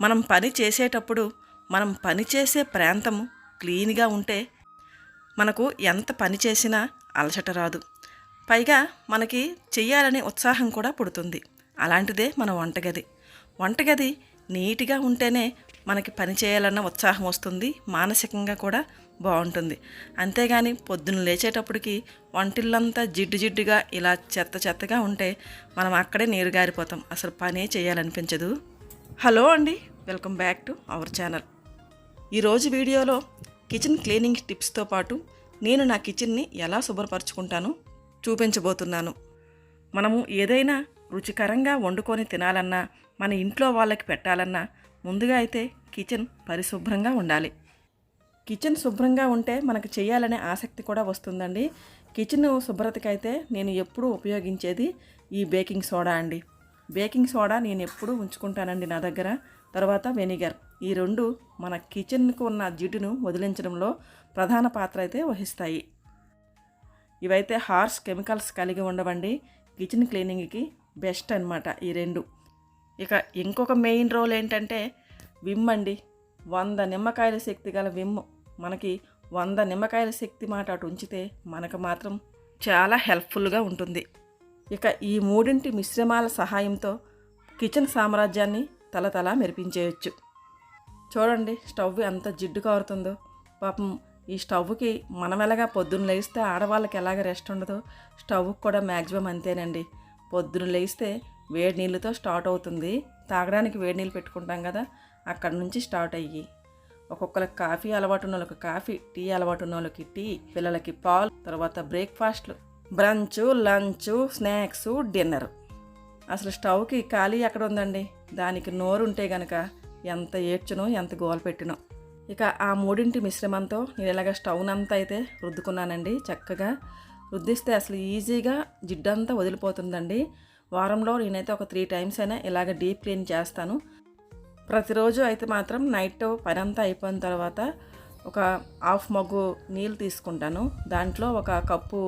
మనం పని చేసేటప్పుడు మనం పని చేసే ప్రాంతము క్లీన్గా ఉంటే మనకు ఎంత పని చేసినా అలసట రాదు. పైగా మనకి చెయ్యాలనే ఉత్సాహం కూడా పుడుతుంది. అలాంటిదే మన వంటగది. వంటగది నీట్గా ఉంటేనే మనకి పని చేయాలన్న ఉత్సాహం వస్తుంది. మానసికంగా కూడా బాగుంటుంది. అంతేగాని పొద్దున్న లేచేటప్పటికి వంటిల్లంతా జిడ్డు జిడ్డుగా ఇలా చెత్త చెత్తగా ఉంటే మనం అక్కడే నీరు గారిపోతాం. అసలు పనే చేయాలనిపించదు. హలో అండి welcome back to our channel. ఈరోజు వీడియోలో కిచెన్ క్లీనింగ్ టిప్స్తో పాటు నేను నా కిచెన్ని ఎలా శుభ్రపరచుకుంటానో చూపించబోతున్నాను. మనము ఏదైనా రుచికరంగా వండుకొని తినాలన్నా మన ఇంట్లో వాళ్ళకి పెట్టాలన్నా ముందుగా అయితే కిచెన్ పరిశుభ్రంగా ఉండాలి. కిచెన్ శుభ్రంగా ఉంటే మనకు చేయాలనే ఆసక్తి కూడా వస్తుందండి. కిచెన్ శుభ్రతకైతే నేను ఎప్పుడూ ఉపయోగించేది ఈ బేకింగ్ సోడా అండి. బేకింగ్ సోడా నేను ఎప్పుడూ ఉంచుకుంటానండి నా దగ్గర. తర్వాత వెనిగర్. ఈ రెండు మన కిచెన్కు ఉన్న జిడ్డును వదిలించడంలో ప్రధాన పాత్ర అయితే వహిస్తాయి. ఇవైతే హార్స్ కెమికల్స్ కలిగి ఉండవండి. కిచెన్ క్లీనింగ్కి బెస్ట్ అన్నమాట ఈ రెండు. ఇక ఇంకొక మెయిన్ రోల్ ఏంటంటే విమ్ అండి. వంద నిమ్మకాయల శక్తి గల విమ్. మనకి వంద నిమ్మకాయల శక్తి మాట అటు ఉంచితే మనకు మాత్రం చాలా హెల్ప్ఫుల్గా ఉంటుంది. ఇక ఈ మూడింటి మిశ్రమాల సహాయంతో కిచెన్ సామ్రాజ్యాన్ని తలతలా మెరిపించేయచ్చు. చూడండి స్టవ్ ఎంత జిడ్డు కారుతుందో పాపం ఈ స్టవ్కి మనం ఎలాగా పొద్దున్న లేస్తే ఆడవాళ్ళకి ఎలాగ రెస్ట్ ఉండదో స్టవ్కి కూడా మ్యాక్సిమం అంతేనండి. పొద్దున్న లేస్తే వేడి నీళ్ళతో స్టార్ట్ అవుతుంది. తాగడానికి వేడి నీళ్ళు పెట్టుకుంటాం కదా అక్కడ నుంచి స్టార్ట్ అయ్యి. ఒక్కొక్కరికి కాఫీ అలవాటు ఉన్న వాళ్ళకి కాఫీ టీ అలవాటు ఉన్న వాళ్ళకి టీ పిల్లలకి పాలు తర్వాత బ్రేక్ఫాస్ట్లు బ్రంచ్ లంచ్ స్నాక్స్ డిన్నర్. అసలు స్టవ్కి ఖాళీ ఎక్కడ ఉందండి? దానికి నోరు ఉంటే గనక ఎంత ఏడ్చునో ఎంత గోల పెట్టినో. ఇక ఆ మూడింటి మిశ్రమంతో నేను ఇలాగ స్టవ్నంతా అయితే రుద్దుకున్నానండి చక్కగా. రుద్దిస్తే అసలు ఈజీగా జిడ్డంతా వదిలిపోతుందండి. వారంలో నేనైతే ఒక త్రీ టైమ్స్ అయినా ఇలాగ డీప్ క్లీన్ చేస్తాను. ప్రతిరోజు అయితే మాత్రం నైట్ పని అంతా అయిపోయిన తర్వాత ఒక హాఫ్ మగ్గు నీళ్ళు తీసుకుంటాను. దాంట్లో ఒక కప్పు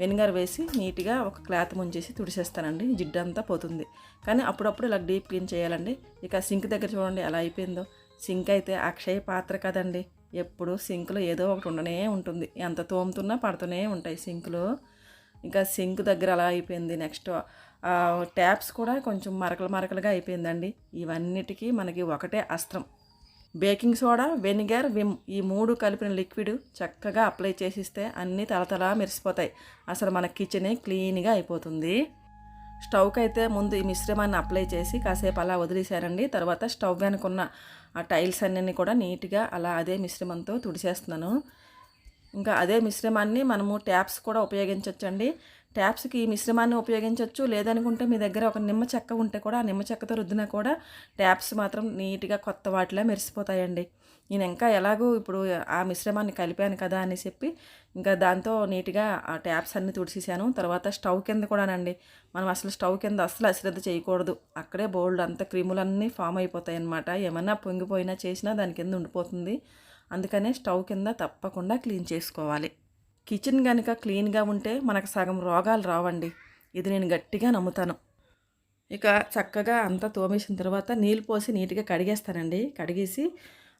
వెనిగర్ వేసి నీట్గా ఒక క్లాత్ ముంచేసి తుడిసేస్తానండి జిడ్డంతా పోతుంది. కానీ అప్పుడప్పుడు ఇలా డీప్ క్లీన్ చేయాలండి. ఇక సింక్ దగ్గర చూడండి ఎలా అయిపోయిందో. సింక్ అయితే అక్షయ పాత్ర కదండి. ఎప్పుడు సింక్లో ఏదో ఒకటి ఉండనే ఉంటుంది. ఎంత తోముతున్నా పడుతూనే ఉంటాయి సింక్లో. ఇంకా సింక్ దగ్గర అలా అయిపోయింది. నెక్స్ట్ ట్యాప్స్ కూడా కొంచెం మరకలు మరకలుగా అయిపోయిందండి. ఇవన్నిటికీ మనకి ఒకటే అస్త్రం. బేకింగ్ సోడా వెనిగర్ విమ్ ఈ మూడు కలిపిన లిక్విడ్ చక్కగా అప్లై చేసిస్తే అన్నీ తలతలా మెరిసిపోతాయి. అసలు మన కిచెనే క్లీన్గా అయిపోతుంది. స్టవ్కి అయితే ముందు ఈ మిశ్రమాన్ని అప్లై చేసి కాసేపు అలా వదిలేశారండి తర్వాత స్టవ్ వెనుకున్న ఆ టైల్స్ అన్నీ కూడా నీట్గా అలా అదే మిశ్రమంతో తుడిచేస్తున్నాను. ఇంకా అదే మిశ్రమాన్ని మనము ట్యాప్స్ కూడా ఉపయోగించవచ్చండి ట్యాప్స్కి ఈ మిశ్రమాన్ని ఉపయోగించవచ్చు లేదనుకుంటే మీ దగ్గర ఒక నిమ్మ చెక్క ఉంటే కూడా ఆ నిమ్మ చెక్కతో రుద్దినా కూడా ట్యాప్స్ మాత్రం నీట్గా కొత్త వాటిలా మెరిసిపోతాయండి. నేను ఇంకా ఎలాగో ఇప్పుడు ఆ మిశ్రమాన్ని కలిపాను కదా అని చెప్పి ఇంకా దాంతో నీట్గా ఆ ట్యాప్స్ అన్ని తుడిచేసాను తర్వాత స్టవ్ కింద కూడానండి. మనం అసలు స్టవ్ కింద అసలు అశ్రద్ధ చేయకూడదు. అక్కడే బోల్డ్ అంత క్రిములన్నీ ఫామ్ అయిపోతాయి అన్నమాట ఏమన్నా పొంగిపోయినా చేసినా దాని కింద ఉండిపోతుంది. అందుకనే స్టవ్ కింద తప్పకుండా క్లీన్ చేసుకోవాలి. కిచెన్ కనుక క్లీన్గా ఉంటే మనకు సగం రోగాలు రావండి. ఇది నేను గట్టిగా నమ్ముతాను. ఇక చక్కగా అంతా తోమేసిన తర్వాత నీళ్ళు పోసి నీట్గా కడిగేస్తానండి. కడిగేసి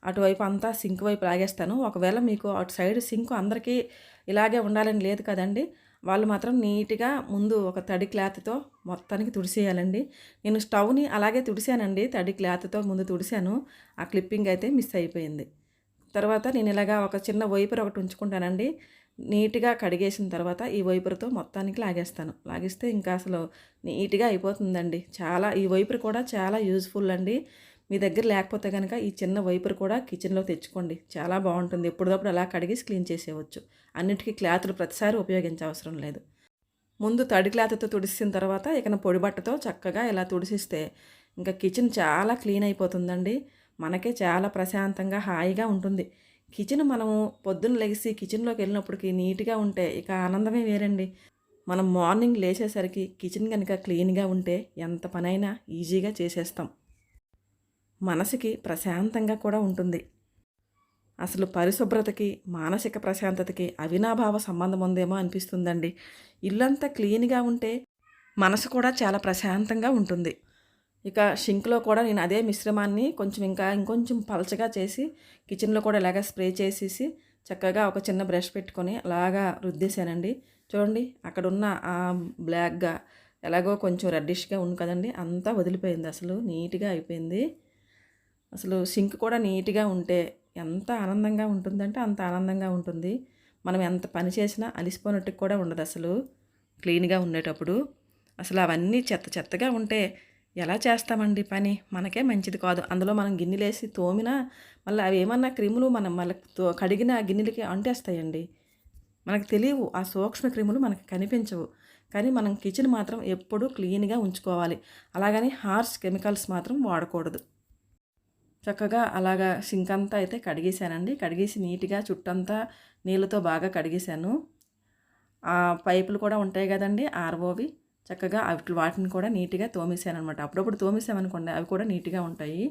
అటువైపు అంతా సింక్ వైపు లాగేస్తాను. ఒకవేళ మీకు అటు సైడ్ సింక్ అందరికీ ఇలాగే ఉండాలని లేదు కదండి. వాళ్ళు మాత్రం నీట్గా ముందు ఒక తడి క్లాత్తో మొత్తానికి తుడిసేయాలండి. నేను స్టవ్ని అలాగే తుడిసానండి. తడి క్లాత్తో ముందు తుడిసాను. ఆ క్లిప్పింగ్ అయితే మిస్ అయిపోయింది. తర్వాత నేను ఇలాగా ఒక చిన్న వైపర్ ఒకటి ఉంచుకుంటానండి. నీట్గా కడిగేసిన తర్వాత ఈ వైపుతో మొత్తానికి లాగేస్తాను. లాగిస్తే ఇంకా అసలు నీట్గా అయిపోతుందండి. చాలా ఈ వైపు కూడా చాలా యూజ్ఫుల్ అండి. మీ దగ్గర లేకపోతే కనుక ఈ చిన్న వైపర్ కూడా కిచెన్లో తెచ్చుకోండి. చాలా బాగుంటుంది. ఎప్పటికప్పుడు అలా కడిగేసి క్లీన్ చేసేయవచ్చు. అన్నిటికీ క్లాత్లు ప్రతిసారి ఉపయోగించవసరం లేదు. ముందు తడి క్లాత్తో తుడిసిన తర్వాత ఇక పొడి బట్టతో చక్కగా ఇలా తుడిసిస్తే ఇంకా కిచెన్ చాలా క్లీన్ అయిపోతుందండి. మనకే చాలా ప్రశాంతంగా హాయిగా ఉంటుంది. కిచెన్ మనము పొద్దున్న లెగిసి కిచెన్లోకి వెళ్ళినప్పటికి నీట్గా ఉంటే ఇక ఆనందమే వేరండి. మనం మార్నింగ్ లేచేసరికి కిచెన్ కనుక క్లీన్గా ఉంటే ఎంత పనైనా ఈజీగా చేసేస్తాం. మనసుకి ప్రశాంతంగా కూడా ఉంటుంది. అసలు పరిశుభ్రతకి మానసిక ప్రశాంతతకి అవినాభావ సంబంధం ఉందేమో అనిపిస్తుందండి. ఇల్లంతా క్లీన్గా ఉంటే మనసు కూడా చాలా ప్రశాంతంగా ఉంటుంది. ఇక షింక్లో కూడా నేను అదే మిశ్రమాన్ని కొంచెం ఇంకా ఇంకొంచెం పలచగా చేసి కిచెన్లో కూడా ఇలాగ స్ప్రే చేసేసి చక్కగా ఒక చిన్న బ్రష్ పెట్టుకొని అలాగా రుద్దేశానండి. చూడండి అక్కడున్న ఆ బ్లాక్గా ఎలాగో కొంచెం రెడ్డిష్గా ఉంది కదండి అంతా వదిలిపోయింది అసలు నీట్గా అయిపోయింది. అసలు సింక్ కూడా నీట్గా ఉంటే ఎంత ఆనందంగా ఉంటుందంటే అంత ఆనందంగా ఉంటుంది. మనం ఎంత పని చేసినా అలిసిపోయినట్టు కూడా ఉండదు అసలు క్లీన్గా ఉండేటప్పుడు. అసలు అవన్నీ చెత్త చెత్తగా ఉంటే ఎలా చేస్తామండి పని? మనకే మంచిది కాదు. అందులో మనం గిన్నెలేసి తోమినా మళ్ళీ అవి ఏమన్నా క్రిములు మనం మళ్ళీ తో- కడిగిన గిన్నెలకి అంటేస్తాయండి. మనకు తెలియవు. ఆ సూక్ష్మ క్రిములు మనకు కనిపించవు. కానీ మనం కిచెన్ మాత్రం ఎప్పుడూ క్లీన్గా ఉంచుకోవాలి. అలాగని హార్ష్ కెమికల్స్ మాత్రం వాడకూడదు. చక్కగా అలాగా సింక్ అంతా అయితే కడిగేశానండి. కడిగేసి నీట్గా చుట్టంతా నీళ్ళతో బాగా కడిగేశాను. ఆ పైపులు కూడా ఉంటాయి కదండి ఆర్ఓవి. చక్కగా అవి వాటిని కూడా నీట్గా తోమేశాను అనమాట అప్పుడప్పుడు తోమేసామనుకోండి అవి కూడా నీట్గా ఉంటాయి.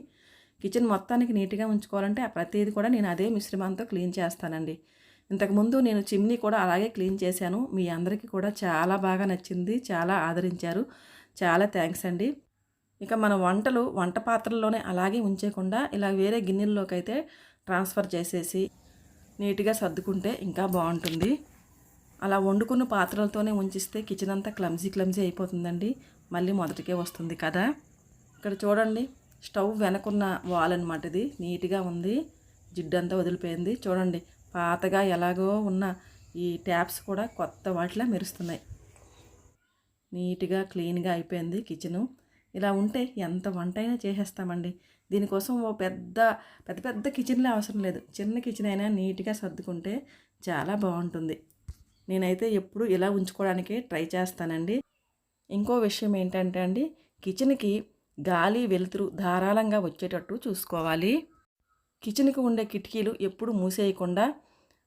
కిచెన్ మొత్తానికి నీట్గా ఉంచుకోవాలంటే ప్రతిదీ కూడా నేను అదే మిశ్రమంతో క్లీన్ చేస్తానండి. ఇంతకుముందు నేను చిమ్నీ కూడా అలాగే క్లీన్ చేశాను. మీ అందరికీ కూడా చాలా బాగా నచ్చింది చాలా ఆదరించారు. చాలా థ్యాంక్స్ అండి. ఇక మన వంటలు వంట పాత్రల్లోనే అలాగే ఉంచేయకుండా ఇలా వేరే గిన్నెల్లోకి అయితే ట్రాన్స్ఫర్ చేసేసి నీట్గా సర్దుకుంటే ఇంకా బాగుంటుంది. అలా వండుకున్న పాత్రలతోనే ఉంచిస్తే కిచెన్ అంతా క్లమ్జీ క్లమ్జీ అయిపోతుందండి. మళ్ళీ మొదటికే వస్తుంది కదా. ఇక్కడ చూడండి స్టవ్ వెనకున్న వాల్ అనమాట ఇది. నీట్గా ఉంది. జిడ్డంతా వదిలిపోయింది. చూడండి పాతగా ఎలాగో ఉన్న ఈ ట్యాప్స్ కూడా కొత్త వాటిలా మెరుస్తున్నాయి. నీట్గా క్లీన్గా అయిపోయింది కిచెను ఇలా ఉంటే ఎంత వంట అయినా చేసేస్తామండి. దీనికోసం ఓ పెద్ద పెద్ద పెద్ద కిచెన్లే అవసరం లేదు. చిన్న కిచెన్ అయినా నీట్గా సర్దుకుంటే చాలా బాగుంటుంది. నేనైతే ఎప్పుడు ఇలా ఉంచుకోవడానికే ట్రై చేస్తానండి. ఇంకో విషయం ఏంటంటే అండి కిచెన్కి గాలి వెలుతురు ధారాళంగా వచ్చేటట్టు చూసుకోవాలి. కిచెన్కి ఉండే కిటికీలు ఎప్పుడు మూసేయకుండా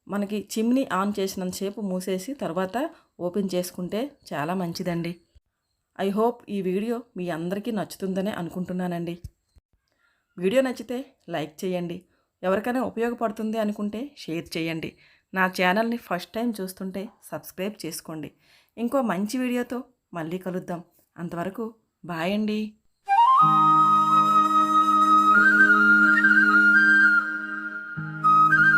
మనకి చిమ్నీ ఆన్ చేసినంతసేపు మూసేసి తర్వాత ఓపెన్ చేసుకుంటే చాలా మంచిదండి. ఐ హోప్ ఈ వీడియో మీ అందరికీ నచ్చుతుందనే అనుకుంటున్నానండి. వీడియో నచ్చితే లైక్ చేయండి. ఎవరికైనా ఉపయోగపడుతుంది అనుకుంటే షేర్ చేయండి. నా ఛానల్ని ఫస్ట్ టైం చూస్తుంటే సబ్స్క్రైబ్ చేసుకోండి. ఇంకో మంచి వీడియోతో మళ్ళీ కలుద్దాం. అంతవరకు బాయ్ అండి.